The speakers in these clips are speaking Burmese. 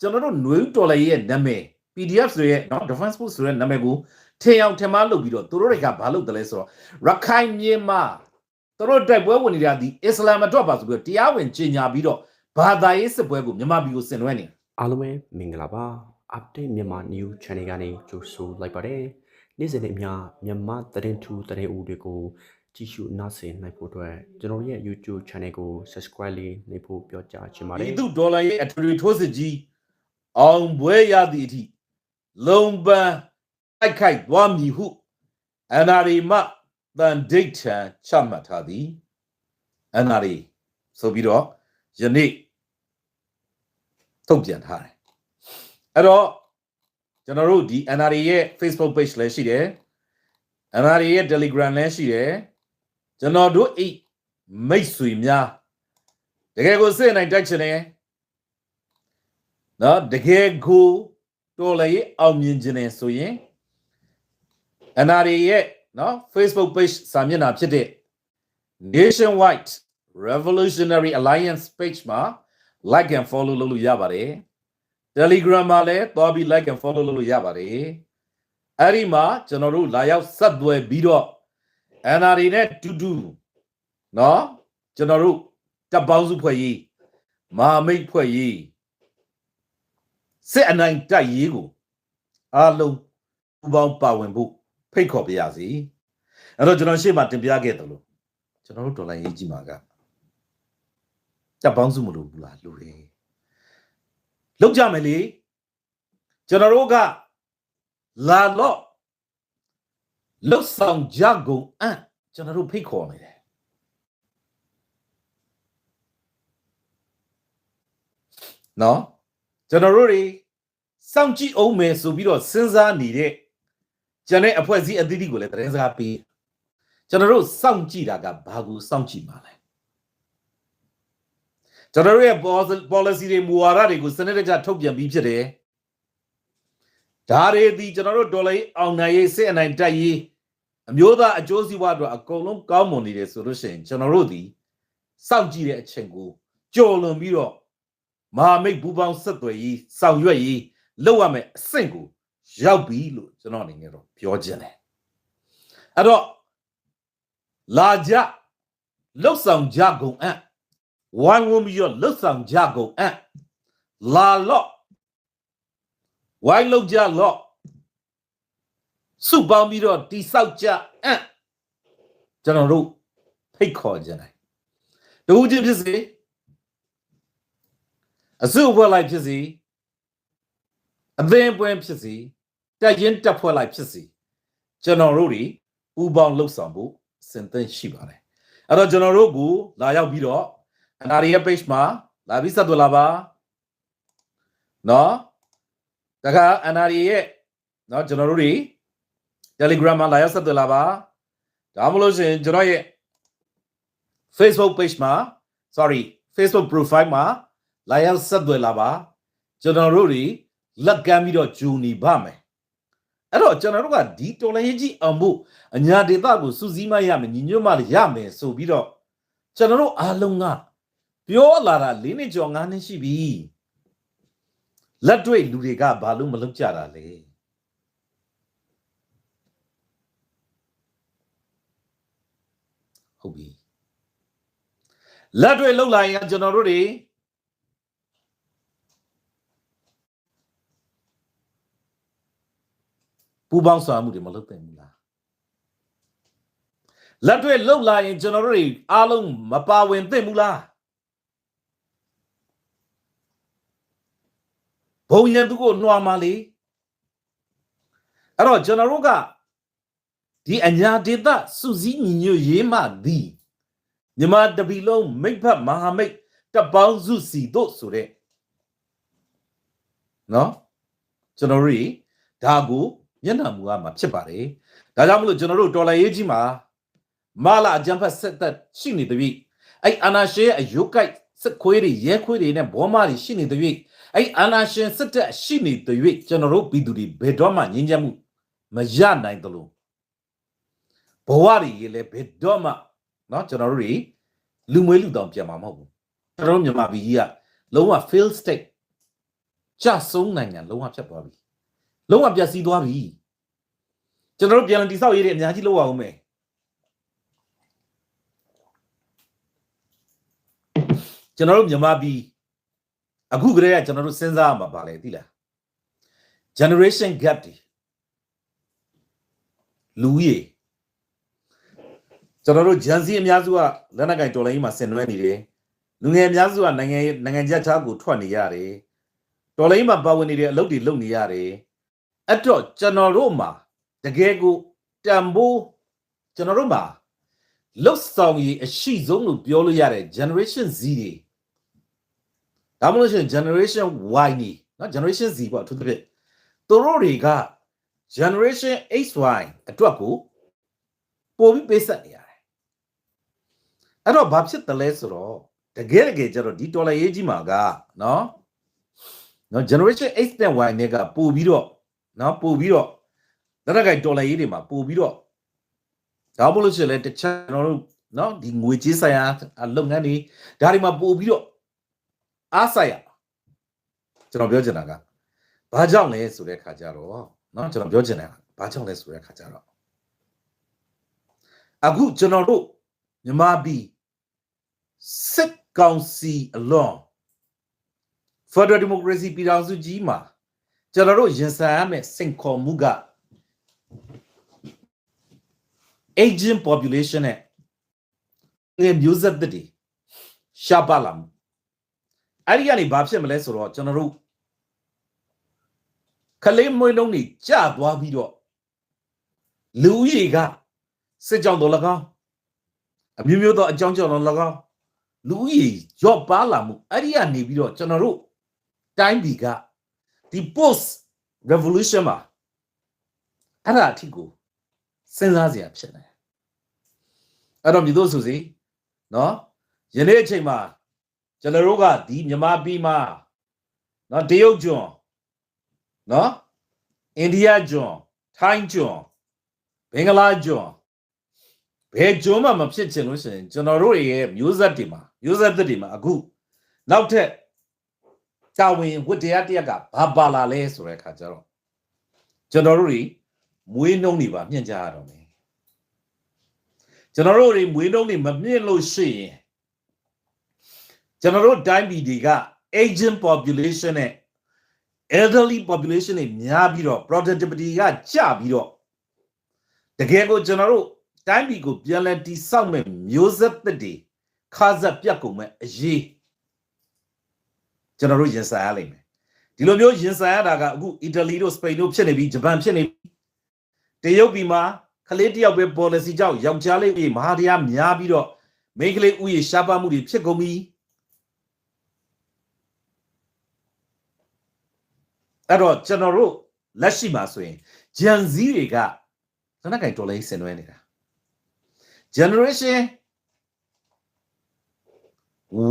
ကျွန်တော်တို့နွေဦးတော်လည်းရဲ့နာမည် PDF ဆိုရဲ့နော် Defense Force ဆိုတဲ့နာမည်ကိုထင်အောင်ထင်မှားလုပ်ပြီးတော့သူတို့တွေကဘာလုပ်တယ်လဲဆိုတော့ရခိုင်မြေမှာသူတို့တိုက်ပွဲဝင်နေတာဒီအစ္စလာမ်အတွက်ပါဆိုပြီးတော့တရားဝင်ကြီးညာပြီးတော့ဘာသာရေးစစ်ပွဲကိုမြန်မာပြည်ကိုဆင်နွှဲနေအားလုံးပဲမင်္ဂလာပါ update မြန်မာ new channel ကနေကြိုဆိုလိုက်ပါတယ်နေ့စဉ်နဲ့အမျှမြန်မာသတင်းထူသတင်းဦးတွေကိုကြည့်ရှုနားဆင်နိုင်ဖို့အတွက်ကျွန်တော်ရဲ့ YouTube channel ကို subscribe လေးနှိပ်ဖို့ပြောကြားချင်ပါတယ်။ဒီသူဒေါ်လာရဲ့အထွေထွေထိုးစစ်ကြီး အောင်ပွဲရသည့်အထိလုံပန်းတိုက်ခိုက်သွားမည်ဟုအန်အာရီမတန်ဒိတ်ထံချမှတ်ထားသည်အန်အာရီဆိုပြီးတော့ယနေ့ထုတ်ပြန်ထားတယ်အဲ့တော့ကျွန်တော်တို့ဒီ NRA ရဲ့ Facebook page လည်းရှိတယ် NRA ရဲ့ Telegram လည်းရှိတယ်ကျွန်တော်တို့အိတ်မိတ်ဆွေများတကယ်ကိုစစ်နိုင်တိုက်ချင်တယ် နော်တကယ်ကိုတော်လည်းအောင်မြင်ခြင်းနဲ့ဆိုရင် NRA ရဲ့နော် Facebook page စာမျက်နှာဖြစ်တဲ့ Nationwide Revolutionary Alliance page မှာ like and follow လုပ်လို့ရပါတယ် Telegram မှာလည်းသွားပြီး like and follow လုပ်လို့ရပါတယ်အဲ့ဒီမှာကျွန်တော်တို့လာရောက်ဆက်သွယ်ပြီးတော့ NRA နဲ့တူတူเนาะကျွန်တော်တို့တပ်ပေါင်းစုဖွဲ့ရေးမဟာမိတ်ဖွဲ့ရေး စစ်အနိုင်တိုက်ရေးကိုအားလုံးပူးပေါင်းပါဝင်ဖို့ဖိတ်ခေါ်ပါရစေအဲ့တော့ကျွန်တော်ရှေ့မှာတင်ပြခဲ့တယ်လို့ကျွန်တော်တို့ဒေါ်လာရေးကြီးမှာကတပ်ပေါင်းစုမလို့ဘူးလားလူတွေလောက်ကြမယ်လေကျွန်တော်တို့ကလာတော့လုတ်ဆောင်ကြကုန်အံ့ကျွန်တော်တို့ဖိတ်ခေါ်နေတယ်နော် ကျွန်တော်တို့တွေစောင့်ကြည့်အောင်မယ်ဆိုပြီးတော့စဉ်းစားနေတဲ့ကျန်တဲ့အဖွဲ့အစည်းအသီးသီးကိုလည်းသတင်းစကားပေးကျွန်တော်တို့စောင့်ကြည့်တာကဘာကိုစောင့်ကြည့်မှာလဲကျွန်တော်တို့ရဲ့ policy တွေမူဝါဒတွေကိုစနစ်တကျထုတ်ပြန်ပြီးဖြစ်တယ်ဒါတွေဒီကျွန်တော်တို့ဒေါ်လာအောင်နိုင်ရေးစစ်အနိုင်တိုက်ရေးအမျိုးသားအကျိုးစီးပွားအတွက်အကုန်လုံးကောင်းမွန်နေတယ်ဆိုလို့ရှိရင်ကျွန်တော်တို့ဒီစောင့်ကြည့်တဲ့အချိန်ကိုကြော်လွန်ပြီးတော့ မဟာမိတ်ဘူပေါင်းဆက်သွယ်ရေးဆောင်ရွက်ရေးလုပ်ရမယ်အဆင့်ကိုရောက်ပြီလို့ကျွန်တော်အနေနဲ့တော့ပြောချင်တယ်အဲ့တော့လာကြလှုပ်ဆောင်ကြကုန်အံ့ဝိုင်းဝန်းပြီးတော့လှုပ်ဆောင်ကြကုန်အံ့လာလော့ဝိုင်းလှုပ်ကြလော့စုပေါင်းပြီးတော့တိဆောက်ကြအံ့ကျွန်တော်တို့ဖိတ်ခေါ်ကြတယ်တဦးချင်းဖြစ်စေ အစုအဖွဲ့လိုက်ဖြစ်စီအသင်းပွဲဖြစ်စီတက်ရင်တက်ဖွဲ့လိုက်ဖြစ်စီကျွန်တော်တို့တွေပူပေါင်းလှုပ်ဆောင်ဖို့စင်သင့်ရှိပါတယ်အဲ့တော့ကျွန်တော်တို့ကိုလာရောက်ပြီးတော့ NRA ရဲ့ page မှာလာပြီးဆက်သွယ်လာပါနော်တခါ NRA ရဲ့နော်ကျွန်တော်တို့တွေ Telegram မှာလာရောက်ဆက်သွယ်လာပါဒါမှမဟုတ်ရှင်ကျွန်တော်ရဲ့ Facebook page မှာ sorry Facebook profile မှာ လာရောက်ဆက်သွယ်လာပါကျွန်တော်တို့တွေလက်ကမ်းပြီးတော့ဂျူနီပါမယ်အဲ့တော့ကျွန်တော်တို့ကဒီတော်လိုင်းကြီးအောင်ဖို့အညာဒေတာကိုစူးစီးမရမယ်ညီညွတ်မှရမယ်ဆိုပြီးတော့ကျွန်တော်တို့အားလုံးကပြောလာတာ၄နှစ်ကျော်၅နှစ်ရှိပြီလက်တွေ့လူတွေကဘာလို့မလုပ်ကြတာလဲဟုတ်ပြီလက်တွေ့လှုပ်လာရင်ကျွန်တော်တို့တွေ ပူပေါင်းဆောင်မှုတွေမလုပ်သင့်ဘူးလားလက်တွေ့လှုပ်လာရင်ကျွန်တော်တို့တွေအားလုံးမပါဝင်သင့်ဘူးလားဘုံရန်သူကိုနှွားမလေအဲ့တော့ကျွန်တော်တို့ကဒီအညာဒေသစုစည်းညီညွတ်ရေးမှသည်မြမတပီလုံးမိတ်ဖက်မဟာမိတ်တပေါင်းစုစီတို့ဆိုတဲ့နော်ကျွန်တော်တို့တွေဒါကို မျက်နှာမူရမှာဖြစ်ပါတယ်ဒါကြောင့်မလို့ကျွန်တော်တို့တော်လိုင်းရေးကြီးမှာမလာအကြံဖက်ဆက်သက်ရှိနေသည်အဲ့အနာရှေအယုတ်ကိုက်စစ်ခွေးတွေရဲခွေးတွေနဲ့ဘောမတွေရှိနေသည်အဲ့အာနာရှင်စစ်တပ်ရှိနေတဲ့၍ကျွန်တော်တို့ပြည်သူတွေဘယ်တော့မှငြင်းချမ်းမှုမရနိုင်သလိုဘဝတွေရေလည်းဘယ်တော့မှเนาะကျွန်တော်တို့တွေလူမွေးလူတောင်ပြန်မှာမဟုတ်ဘူးကျွန်တော်တို့မြန်မာပြည်ကြီးကလုံးဝ fail state ကြဆုံးနိုင်ငံလုံးဝဖြတ်သွားပြီ လုံးဝပျက်စီးသွားပြီကျွန်တော်တို့ပြန်လည်တည်ဆောက်ရေးတွေအများကြီးလုပ်ရအောင်မယ်ကျွန်တော်တို့မြန်မာပြည်အခုကတည်းကကျွန်တော်တို့စဉ်းစားရမှာပါလေသိလား generation gap တွေလူကြီးကျွန်တော်တို့ဂျန်စီအများစုကလက်နက်ကင်တော်လိုင်းကြီးမှာဆင်နွှဲနေတယ်လူငယ်အများစုကနိုင်ငံရေးနိုင်ငံခြားခြားကိုထွက်နေရတယ်တော်လိုင်းကြီးမှာပါဝင်နေတဲ့အလုပ်တွေလုပ်နေရတယ် အဲ့တော့ကျွန်တော်တို့မှာတကယ်ကိုတန်ဖိုးကျွန်တော်တို့မှာလုတ်ဆောင်ရည်အရှိဆုံးလို့ပြောလို့ရတဲ့ generation Z တွေဒါမှမဟုတ်ရှင် generation Y နေနော် generation Z ပေါ့အထူးသဖြင့်သူတို့တွေက generation XY အတွက်ကိုပို့ပြီးပေးဆက်နေရတယ်အဲ့တော့ဘာဖြစ်တယ်လဲဆိုတော့တကယ်တကယ်ကျတော့ဒီတော်လာရေးကြီးမှာကနော်နော် generation X နဲ့ Y နဲ့ကပို့ပြီးတော့ နော်ပို့ပြီးတော့လက်ရကိုင်တော်လာရေးတွေမှာပို့ပြီးတော့ဒါမှမဟုတ်လို့ရှိရင်လည်းတခြားကျွန်တော်တို့နော်ဒီငွေကြေးဆိုင်ရာလုပ်ငန်းတွေဒါတွေမှာပို့ပြီးတော့အားဆိုင်ရကျွန်တော်ပြောချင်တာကဘာကြောင့်လဲဆိုတဲ့ခါကျတော့နော်ကျွန်တော်ပြောချင်တာကဘာကြောင့်လဲဆိုတဲ့ခါကျတော့အခုကျွန်တော်တို့မြန်မာပြည်စစ်ကောင်စီအလွန် Federal Democracy ပြည်ထောင်စုကြီးမှာ ကျွန်တော်တို့ရင်ဆိုင်ရမယ့်စိန်ခေါ်မှုက aging population နဲ့ငယ်မျိုးဆက်သစ်တွေရှားပါလာမှုအဲ့ဒီကနေဘာဖြစ်မလဲဆိုတော့ကျွန်တော်တို့ခလေးမွေးလုံးတွေကျသွားပြီးတော့လူဦးရေကစစ်ကြောင်တော်၎င်းအမျိုးမျိုးသောအကြောင်းကြောင့်၎င်းလူဦးရေရော့ပါလာမှုအဲ့ဒီကနေပြီးတော့ကျွန်တော်တို့တိုင်းပြည်က ဒီ post revolution မှာအဲ့ဒါအထိကိုစဉ်းစားစရာဖြစ်နေတယ်အဲ့တော့မြည်တို့ဆိုစီနော်ယနေ့အချိန်မှာကျွန်တော်တို့ကဒီမြန်မာပြည်မှာနော်တရုတ်ကျွန်းနော်အိန္ဒိယကျွန်းထိုင်းကျွန်းဘင်္ဂလားကျွန်းဘယ်ကျွန်းမှမဖြစ်ချင်လို့ရှိရင်ကျွန်တော်တို့ရဲ့မျိုးဆက်တွေမှာမျိုးဆက်သစ်တွေမှာအခုနောက်ထပ် တာဝန်ဝတ္တရားတရက်ကဘာပါလာလဲဆိုတဲ့အခါကျတော့ကျွန်တော်တို့တွေမွေးနှုံးတွေပါမြင့်ကြရတော့မယ်ကျွန်တော်တို့တွေမွေးနှုံးတွေမမြင့်လို့ရှိရင်ကျွန်တော်တို့တိုင်းပြည်တွေက aging population နဲ့ elderly population တွေများပြီးတော့ productivity ကကျပြီးတော့တကယ်ကိုကျွန်တော်တို့တိုင်းပြည်ကိုပြန်လည်တည်ဆောက်မဲ့မျိုးဆက်သစ်တွေခါဆက်ပြတ်ကုန်မဲ့အရေး ကျွန်တော်တို့ရင်ဆိုင်ရလိမ့်မယ်ဒီလိုမျိုးရင်ဆိုင်ရတာကအခုအီတလီတို့စပိန်တို့ဖြစ်နေပြီဂျပန်ဖြစ်နေပြီတရုတ်ပြည်မှာကလေးတယောက်ပဲ policy ကြောင့်ယောက်ျားလေးတွေမဟာတရားများပြီးတော့မိန်းကလေးဥယျာဉ်ရှားပါမှုတွေဖြစ်ကုန်ပြီအဲ့တော့ကျွန်တော်တို့လက်ရှိမှာဆိုရင်ဂျန်ဇီတွေကသနက်ကင်တော်လိုင်းဆင်နွှဲနေတာ generation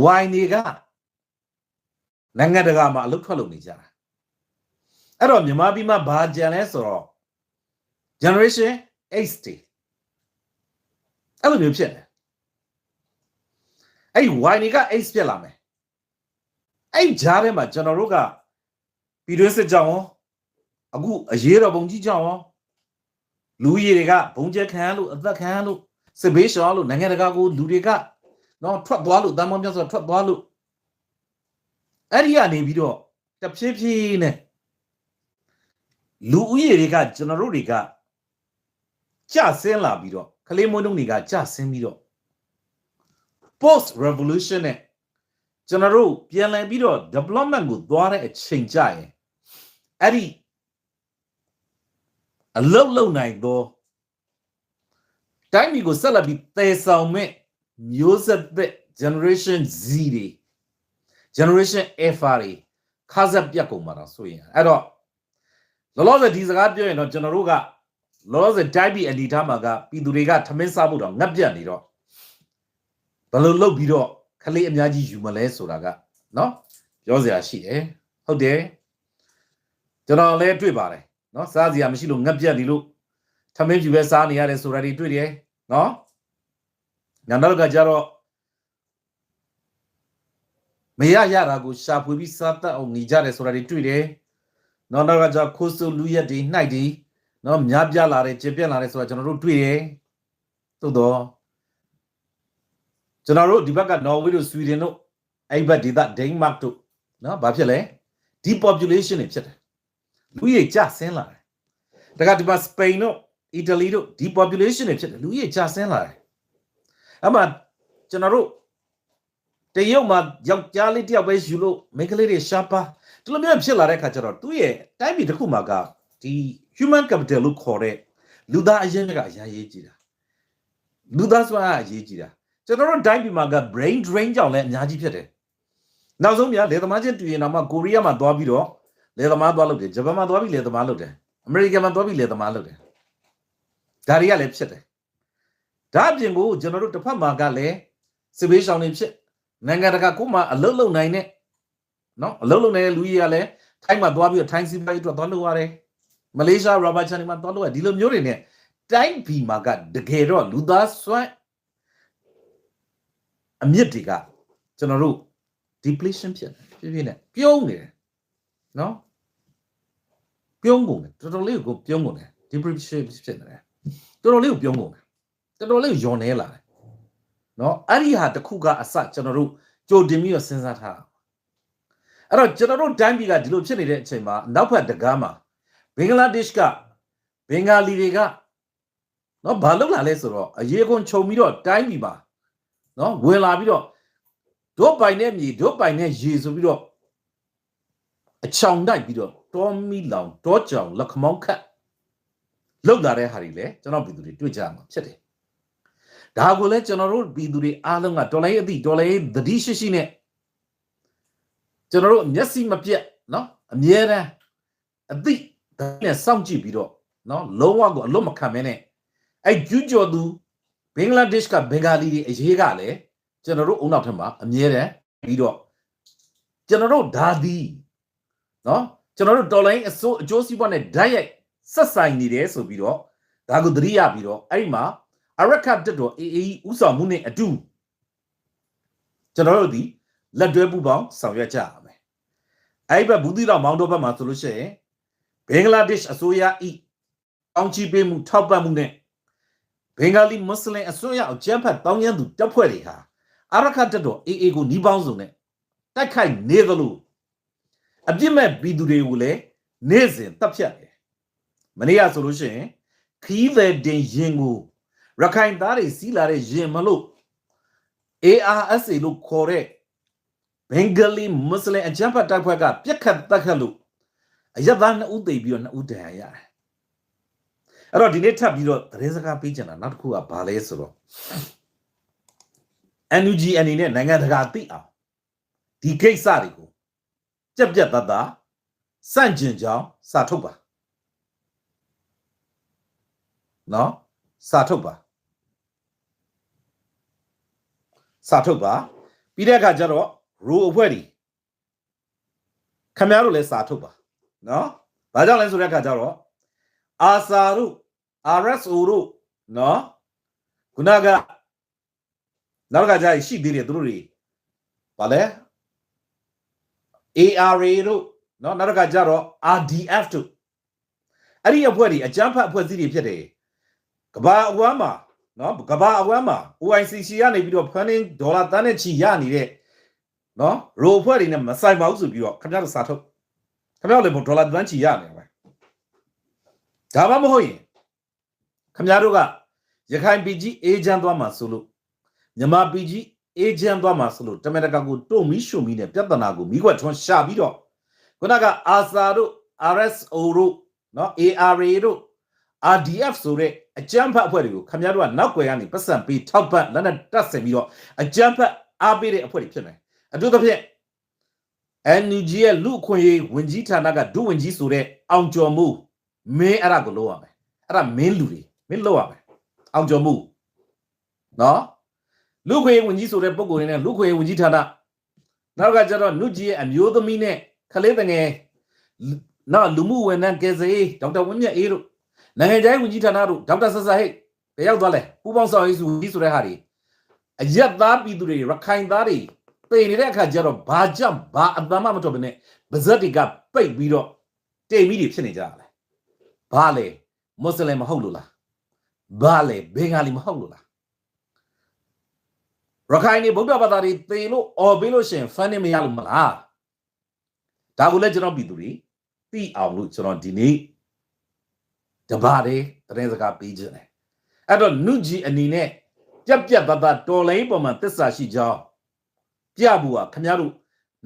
Y တွေက နိုင်ငံတကာမှာအလုပ်ထွက်လုပ်နေကြတာအဲ့တော့မြန်မာပြည်မှာဘာကြံလဲဆိုတော့ generation X တွေအဲ့လိုမျိုးဖြစ်တယ်အဲ့ဒီ Y တွေက X ဖြစ်လာမယ်အဲ့ဂျားထဲမှာကျွန်တော်တို့ကပြည်တွင်းစစ်ကြောင်းရောအခုအရေးတော်ပုံကြီးကြောင်းရောလူကြီးတွေကဘုံကျက်ခံရလို့အသက်ခံရလို့စစ်ဘေးရှောင်လို့နိုင်ငံတကာကိုလူတွေကနော်ထွက်သွားလို့တန်မောင်းပြောဆိုထွက်သွားလို့ အဲ့ဒီကနေပြီးတော့တဖြည်းဖြည်းနဲ့လူဦးရေတွေကကျွန်တော်တို့တွေကကြဆင်းလာပြီးတော့ကလေးမွန်းတုံးတွေကကြဆင်းပြီးတော့ post revolution နဲ့ကျွန်တော်တို့ပြန်လည်ပြီးတော့ development ကိုသွားတဲ့အချိန်ကြရင်အဲ့ဒီအလုတ်လုံနိုင်သောတိုင်းပြည်ကိုဆက်လက်ပြီးတည်ဆောင်မဲ့မျိုးဆက်သက် generation Z တွေ generation alpha တွေခါဆက်ပြတ်ကုန်မှာတော့ဆိုရင်အဲ့တော့လောလောဆယ်ဒီစကားပြောရင်တော့ကျွန်တော်တို့ကလောလောဆယ်တိုက်ပြီးအလီထားမှာကပြည်သူတွေကထမင်းစားဖို့တော့ငတ်ပြတ်နေတော့ဘယ်လိုလုပ်ပြီးတော့ခလေးအများကြီးယူမလဲဆိုတာကနော်ပြောစရာရှိတယ်ဟုတ်တယ်ကျွန်တော်လည်းတွေ့ပါတယ်နော်စားစရာမရှိလို့ငတ်ပြတ်နေလို့ထမင်းပြူပဲစားနေရတယ်ဆိုတာတွေတွေ့တယ်နော်ညာနောက်ကကြတော့ မရရတာကိုရှာဖွေပြီးစားတက်အောင်နေကြတယ်ဆိုတာတွေတွေ့တယ်နောက်တော့ကကြောင့်ခိုးဆိုလူရက်တွေနှိုက်တွေနော်များပြားလာတယ်ကျေပြက်လာတယ်ဆိုတာကျွန်တော်တို့တွေ့တယ်သို့တော့ကျွန်တော်တို့ဒီဘက်ကနော်ဝေးတို့ဆွီဒင်တို့အဲ့ဘက်ဒေသဒိန်းမတ်တို့နော်ဘာဖြစ်လဲ depopulation တွေဖြစ်တယ်လူကြီးကျဆင်းလာတယ်တခါဒီမှာစပိန်တို့အီတလီတို့ depopulation တွေဖြစ်တယ်လူကြီးကျဆင်းလာတယ်အမှကျွန်တော်တို့ တရုတ်မှာယောက်ျားလေးတစ်ယောက်ပဲယူလို့မိန်းကလေးတွေရှားပါဒီလိုမျိုးဖြစ်လာတဲ့ခါကျတော့သူ့ရဲ့တိုင်းပြည်တစ်ခုမှာကဒီ human capital လို့ခေါ်တဲ့လူသားအရင်းမြစ်ကအများကြီးကြီးတာလူသားစွမ်းအားအရေးကြီးတာကျွန်တော်တို့တိုင်းပြည်မှာက brain drain ကြောင့်လည်းအများကြီးဖြစ်တယ်နောက်ဆုံးများလေသမားချင်းတူရင်တော့မှကိုရီးယားမှာသွားပြီးတော့လေသမားသွားလုပ်တယ်ဂျပန်မှာသွားပြီးလေသမားလုပ်တယ်အမေရိကန်မှာသွားပြီးလေသမားလုပ်တယ်ဒါတွေကလည်းဖြစ်တယ်ဒါအပြင်ကိုကျွန်တော်တို့တစ်ဖက်မှာကလည်းစစ်ဘေးရှောင်တွေဖြစ် နိုင်ငံတကာကိုမှအလုတ်လုံနိုင်တဲ့နော်အလုတ်လုံနိုင်တဲ့လူကြီးကလည်းထိုင်းမှာသွားပြီးတော့ထိုင်းစီးပွားရေးအတွက်သွားလုပ်ရတယ်မလေးရှားရာဘာချန်မှာသွားလုပ်ရဒီလိုမျိုးတွေနဲ့တိုင်းပြည်မှာကတကယ်တော့လူသားစွမ်းအမြင့်တွေကကျွန်တော်တို့ depletion ဖြစ်တယ်ဖြစ်ဖြစ်နဲ့ပြုံးနေတယ်နော်ပြုံးကုန်တယ်တော်တော်လေးကိုပြုံးကုန်တယ် depletion ဖြစ်နေတယ်တော်တော်လေးကိုပြုံးကုန်တယ်တော်တော်လေးကိုယွန်နေလာတယ် နော်အဲ့ဒီဟာတစ်ခုကအစကျွန်တော်တို့ကြိုတင်ပြီးတော့စဉ်းစားထားတာအဲ့တော့ကျွန်တော်တို့တိုင်းပြည်ကဒီလိုဖြစ်နေတဲ့အချိန်မှာနောက်ဖက်တကားမှာဘင်္ဂလားဒေ့ရှ်ကဘင်္ဂါလီတွေကနော်ဘာလုပ်လာလဲဆိုတော့အရေးကွန်ခြုံပြီးတော့တိုင်းပြည်မှာနော်ဝင်လာပြီးတော့ဒုပိုင်နဲ့မြေဒုပိုင်နဲ့ရေဆိုပြီးတော့အချောင်တိုက်ပြီးတော့တောမီလောင်တောကြောင်လက်ခမောင်းခတ်လောက်လာတဲ့ဟာတွေလည်းကျွန်တော်ပြည်သူတွေတွေ့ကြမှာဖြစ်တယ် ဒါကိုလည်းကျွန်တော်တို့ပြည်သူတွေအားလုံးကဒေါ်လာရေးအသည့်ဒေါ်လာရေးသတိရှိရှိနဲ့ကျွန်တော်တို့မျက်စိမပြတ်နော်အမြဲတမ်းအသည့်ဒါနဲ့စောင့်ကြည့်ပြီးတော့နော်လုံးဝကိုအလွတ်မခံမဲနဲ့အဲ့ကျူးကျော်သူဘင်္ဂလားဒေ့ရှ်ကဘင်္ဂါလီတွေအရေးကလည်းကျွန်တော်တို့အုံနောက်ထက်မှာအမြဲတမ်းပြီးတော့ကျွန်တော်တို့ဒါသည်နော်ကျွန်တော်တို့တော်လိုင်းအစိုးအကျိုးစီးပွားနဲ့ဓာတ်ရိုက်ဆက်ဆိုင်နေတယ်ဆိုပြီးတော့ဒါကိုသတိရပြီးတော့အဲ့ဒီမှာ အရခတ်တက်တော်အေးအေးဥဆောင်မှုနဲ့အတူကျွန်တော်တို့ဒီလက်တွဲပူပေါင်းဆောင်ရွက်ကြရမယ်အဲ့ဒီဘက်ဘူးသီတော်မောင်တော်ဘက်မှာဆိုလို့ရှိရင်ဘင်္ဂလားဒေ့ရှ်အစိုးရဤအောင်ချီပေးမှုထောက်ပံ့မှုနဲ့ဘင်္ဂလီမွတ်စလင်အစိုးရအကြမ်းဖက်တောင်းရမ်းသူတပ်ဖွဲ့တွေဟာအရခတ်တက်တော်အေးအေးကိုနှီးပေါင်းစုံနဲ့တိုက်ခိုက်နေသလိုအပြစ်မဲ့ပြည်သူတွေကိုလည်းနေ့စဉ်တပ်ဖြတ်တယ်မနေ့ကဆိုလို့ရှိရင်ခီးသည်တင်ရင်ကို ရခိုင်သားတွေစီးလာတဲ့ရင်မလို့ ARSA လို့ခေါ်တဲ့ဘင်္ဂလီမွတ်စလင်အကြမ်းဖက်တပ်ဖွဲ့ကပြက်ခတ်တက်ခတ်လို့အယက်သားနှစ်ဦးသိပ်ပြီးတော့နှစ်ဦးတန်ရရတယ်အဲ့တော့ဒီနေ့ထပ်ပြီးတော့သတင်းစကားပေးချင်တာနောက်တစ်ခုကဘာလဲဆိုတော့ NUG အနေနဲ့နိုင်ငံတကာသိအောင်ဒီကိစ္စတွေကိုကြက်ပြက်သားသားစန့်ကျင်ကြောင်းစာထုတ်ပါနော်စာထုတ်ပါ စာထုတ်ပါပြီးတဲ့အခါကျတော့ rule အဖွဲ့ဒီခမရတို့လည်းစာထုတ်ပါနော်ဘာကြောင့်လဲဆိုတဲ့အခါကျတော့အာစာတို့ RSO တို့နော်ခုနကနောက်ကကြာရှိသေးတယ်သူတို့တွေဗာလဲ ARA တို့နော်နောက်ကကြာတော့ RDF တို့အဲ့ဒီအဖွဲ့တွေအကြမ်းဖက်အဖွဲ့အစည်းတွေဖြစ်တယ်ကဘာအဝမ်းမှာ နော်ကဘာအဝမ်းမှာ OICC ကနေပြီးတော့ funding ဒေါ်လာတန်းနဲ့ချီရနေတဲ့နော်ရိုအဖွဲ့တွေနဲ့မဆိုင်ပါဘူးဆိုပြီးတော့ခင်ဗျားတို့စာထုတ်ခင်ဗျားတို့လည်းဒေါ်လာတန်းချီရနေပါဒါမှမဟုတ်ရင်ခင်ဗျားတို့ကရခိုင်ပြည်ကြီးအေဂျင့်သွားမှာဆိုလို့မြန်မာပြည်ကြီးအေဂျင့်သွားမှာဆိုလို့တမန်တကာကိုတုံမီရှုံမီနဲ့ပြဿနာကိုမိခွက်ထွန်းရှာပြီးတော့ခုနကအာစာတို့ RSO တို့နော် ARA တို့ RDF ဆိုတဲ့ အကြမ်းဖက်အဖွဲ့တွေကိုခင်ဗျားတို့ကနောက်ွယ်ကနေပတ်စံပေးထောက်ပံ့လက်နက်တပ်ဆင်ပြီးတော့အကြမ်းဖက်အားပေးတဲ့အဖွဲ့တွေဖြစ်မယ်အထူးသဖြင့် NUG ရဲ့လူအခွင့်အရေးဝင်ကြီးဌာနကဒုဝင်ကြီးဆိုတဲ့အောင်ကျော်မှုမင်းအဲ့ဒါကိုလုပ်ရမယ်အဲ့ဒါမင်းလူတွေမင်းလုပ်ရမယ်အောင်ကျော်မှုနော်လူခွေဝင်ကြီးဆိုတဲ့ပုံကိုယ်ရင်းနဲ့လူခွေဝင်ကြီးဌာနနောက်ကကျတော့နုကြီးရဲ့အမျိုးသမီးနဲ့ခလေးတငယ်နော်လူမှုဝန်ထမ်းကယ်ဆယ်ရေးဒေါက်တာဝင်းမြတ်အေးတို့ နိုင်ငံခြားရေးဝန်ကြီးဌာနတို့ဒေါက်တာဆဆဟိတ်ဘယ်ရောက်သွားလဲပူပေါင်းဆောင်ရေးစုကြီးဆိုတဲ့ဟာတွေအရက်သားပြည်သူတွေရခိုင်သားတွေပေနေတဲ့အခါကျတော့ဘာကြောင့်ဘာအတမ်းမှမတော်ဘဲနဲ့ပါဇက်တွေကပိတ်ပြီးတော့တိမ်ပြီးတွေဖြစ်နေကြတာလဲဘာလဲမွတ်စလင်မဟုတ်လို့လားဘာလဲဘင်္ဂါလီမဟုတ်လို့လားရခိုင်နေဗုဒ္ဓဘာသာတွေသေလို့អော်ပေးလို့ရှရင်ဖန်နေမရလို့မလားဒါကိုလည်းကျွန်တော်ပြည်သူတွေသိအောင်လို့ကျွန်တော်ဒီနေ့ တပါးတဲ့သတင်းစကားပေးခြင်းတယ်အဲ့တော့နုကြီးအနေနဲ့ပြက်ပြက်သားသားတော်လိုင်းပေါ်မှာသစ္စာရှိကြောင်းပြဖို့ကခမရတို့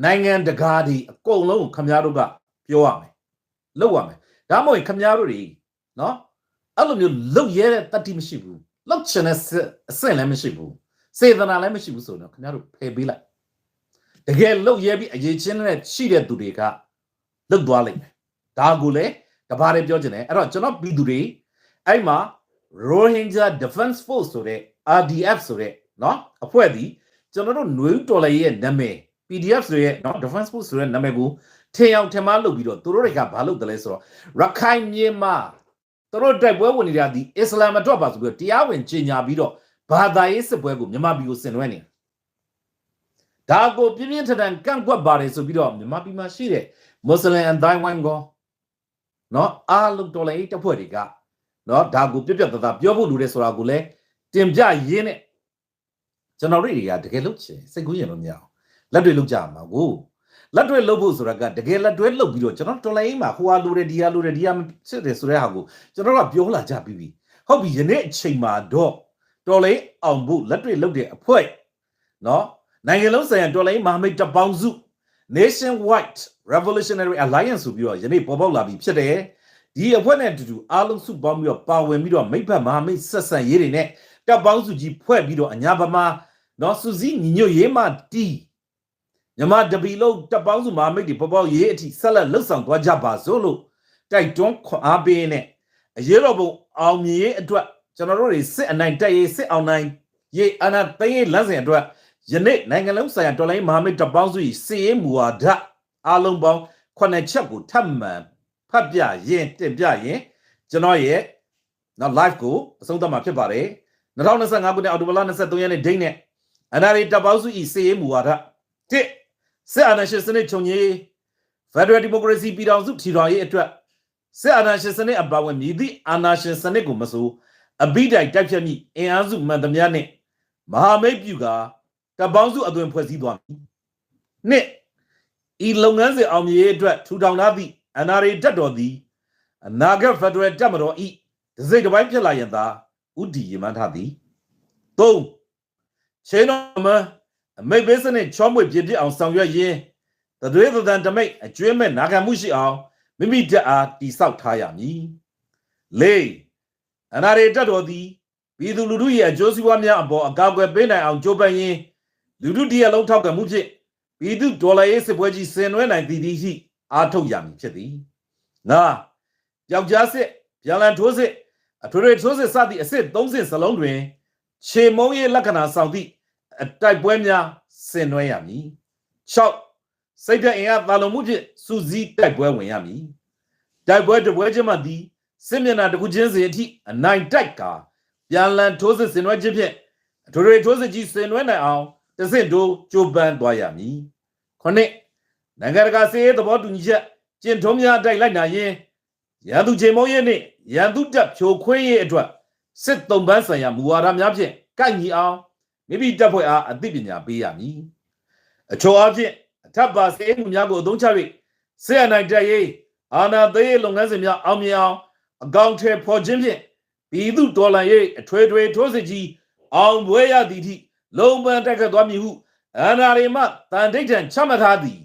နိုင်ငံတကာဒီအကုန်လုံးခမရတို့ကပြောရမယ်လုပ်ရမယ်ဒါမှမဟုတ်ခမရတို့တွေနော်အဲ့လိုမျိုးလုတ်ရဲတဲ့တတိမရှိဘူးလောက်ချင်တဲ့အဆင့်လည်းမရှိဘူးစေတနာလည်းမရှိဘူးဆိုတော့ခမရတို့ဖယ်ပေးလိုက်တကယ်လုတ်ရဲပြီးအရေးချင်းနဲ့ရှိတဲ့သူတွေကလုတ်သွားလိမ့်မယ်ဒါကိုလည်း တပါးလေးပြောချင်တယ်အဲ့တော့ကျွန်တော်ပြည်သူတွေအဲ့မှာ Rohingya Defense Force ဆိုတဲ့ RDF ဆိုတဲ့เนาะအဖွဲ့ဒီကျွန်တော်တို့ຫນွေဦးတော်လည်းရဲ့နာမည် PDF ဆိုရဲ့เนาะ Defense Force ဆိုတဲ့နာမည်ကိုထင်အောင်ထင်မှားလုပ်ပြီးတော့သူတို့တွေကဘာလုပ်တယ်လဲဆိုတော့ရခိုင်မြေမှာသူတို့တိုက်ပွဲဝင်နေတာဒီအစ္စလာမ်အတွက်ပါဆိုပြီးတော့တရားဝင်ကြီးညာပြီးတော့ဘာသာရေးစစ်ပွဲကိုမြန်မာပြည်ကိုဆင်နွှဲနေတယ်ဒါကိုပြင်းပြင်းထန်ထန်ကန့်ကွက်ပါတယ်ဆိုပြီးတော့မြန်မာပြည်မှာရှိတဲ့မွတ်စလင်အတိုင်းဝိုင်းကော နော်အားလုံးတော်လိုင်းတပ်ဖွဲ့တွေကနော်ဒါကိုပြပြသားသားပြောဖို့လိုတယ်ဆိုတာကိုလည်းတင်ပြရင်းနဲ့ကျွန်တော်တို့တွေကတကယ်လို့ချင်စိတ်ကူးရင်လို့မရအောင်လက်တွေလုပ်ကြမှာကိုလက်တွေလုပ်ဖို့ဆိုတာကတကယ်လက်တွေလုပ်ပြီးတော့ကျွန်တော်တော်လိုင်းမှာဟိုဟာလိုတယ်ဒီဟာလိုတယ်ဒီဟာဖြစ်တယ်ဆိုတဲ့ဟာကိုကျွန်တော်ကပြောလာကြပြီးပြီဟုတ်ပြီယနေ့အချိန်မှာတော့တော်လိုင်းအောင်ဖို့လက်တွေလုပ်တဲ့အဖွဲ့နော်နိုင်ငံလုံးဆိုင်ရာတော်လိုင်းမဟာမိတ်တပေါင်းစု Nation White Revolutionary Alliance ဆိုပြီးတော့ယနေ့ပေါ်ပေါက်လာပြီဖြစ်တယ်ဒီအဖွဲ့နဲ့အတူတူအားလုံးစုပေါင်းပြီးတော့ပါဝင်ပြီးတော့မိဘမဟာမိတ်ဆက်ဆံရေးတွေနဲ့တပ်ပေါင်းစုကြီးဖွဲ့ပြီးတော့အညာဗမာနော်စူစီညီညွတ်ရေးမှတီးမြမတပီလုံးတပ်ပေါင်းစုမဟာမိတ်တွေပေါ်ပေါက်ရေးအထိဆက်လက်လှုပ်ဆောင်သွားကြပါစို့လို့တိုက်တွန်းခွန်အားပေးနဲ့အရေးတော်ပုံအောင်မြင်ရေးအတွက်ကျွန်တော်တို့တွေစစ်အနိုင်တက်ရေးစစ်အောင်နိုင်ရေးအနာသိရေးလမ်းစဉ်အတွက် ယနေ့နိုင်ငံလုံးဆိုင်ရာတော်လိုင်းမဟာမိတ်တပ်ပေါင်းစုကြီးစီရေးမူဝါဒအားလုံးပေါင်းခုနှစ်ချက်ကိုထပ်မံဖတ်ပြရင်တင်ပြရင်ကျွန်တော်ရဲ့နော် live ကိုအဆုံးသတ်မှာဖြစ်ပါတယ်2025ခုနှစ်အောက်တိုဘာလ23ရက်နေ့ဒိတ်နဲ့ NRA တပ်ပေါင်းစုဤစီရေးမူဝါဒတစ်စစ်အာဏာရှင်စနစ်ချုပ်ငြိမ်း Federal Democracy ပြည်ထောင်စုထီထောင်ရေးအတွက်စစ်အာဏာရှင်စနစ်အပါအဝင်မြည်သည့်အာဏာရှင်စနစ်ကိုမဆိုအဘိဓိုင်တိုက်ဖြတ်မိအင်အားစုမှန်သမျှနဲ့မဟာမိတ်ပြုက တပ်ပေါင်းစုအသွင်ဖွဲ့စည်းသွားမည်နှစ်ဤလုပ်ငန်းစဉ်အောင်မြင်ရေးအတွက်ထူထောင်ထားသည့် NRA တက်တော်သည်အနာဂတ် Federal တပ်မတော်ဤဒစိတ်တစ်ပိုင်းဖြစ်လာရင်သာဥတီရမှန်းထားသည်၃ချင်းတော်မအမိတ်ဘေးစနစ်ချောမွေပြည့်ပြည့်အောင်ဆောင်ရွက်ရင်းတတွေးသံတမိတ်အကျွေးမဲ့နာခံမှုရှိအောင်မိမိတက်အားတိဆောက်ထားရမည်၄အနာရေတက်တော်သည်ပြည်သူလူထုရဲ့အကျိုးစီးပွားများအပေါ်အကာအကွယ်ပေးနိုင်အောင်ကြိုးပမ်းရင်း လူထုတရက်လုံးထောက်ခံမှုဖြင့်ပြည်သူဒေါ်လာရေးစစ်ပွဲကြီးဆင်နွှဲနိုင်သည်သည်ရှိအားထုတ်ရမည်ဖြစ်သည်ငါပျောက်ကြားစစ်ပြန်လည်ထိုးစစ်အထွေထွေထိုးစစ်စသည့်အစစ်၃စစ်စလုံးတွင်ခြေမုံရဲ့လက္ခဏာဆောင်သည့်အတိုက်ပွဲများဆင်နွှဲရမည်၆စိတ်ဓာတ်အင်အားသာလုံမှုဖြင့်စူးစီးတိုက်ပွဲဝင်ရမည်တိုက်ပွဲတစ်ပွဲချင်းမှသည်စစ်မျက်နှာတစ်ခုချင်းစီအထိအနိုင်တိုက်ကပြန်လည်ထိုးစစ်ဆင်နွှဲခြင်းဖြင့်အထွေထွေထိုးစစ်ကြီးဆင်နွှဲနိုင်အောင် တစ်စစ်တို့ကြိုးပမ်းသွားရမည်ခုနှစ်နိုင်ငံတကာစီးရေးသဘောတူညီချက်ကျင့်ထုံးများအတိုင်းလိုက်နာရင်းရန်သူချိန်မုံရဲ့နှင့်ရန်သူတပ်ဖြိုခွင်းရဲ့အတွက်စစ်တုံးပန်းဆိုင်ရာမူဝါဒများဖြင့်ကိုက်ညီအောင်မိမိတပ်ဖွဲ့အားအသိပညာပေးရမည်အချို့အဖြစ်အထက်ပါစေမှုများကိုအသုံးချ၍စစ်အနိုင်တပ်ရေးအာဏာသိမ်းလုပ်ငန်းစဉ်များအောင်မြင်အောင်အကောင့်ထဲပေါ်ခြင်းဖြင့်ပြည်သူဒေါ်လာရေးအထွေထွေထိုးစစ်ကြီးအောင်ပွဲရသည်ထိ လုံပန်းတက်ခတ်သွားမည်ဟုအနာရီမှတန်ဒိဋ္ဌံချမှတ်ထားသည်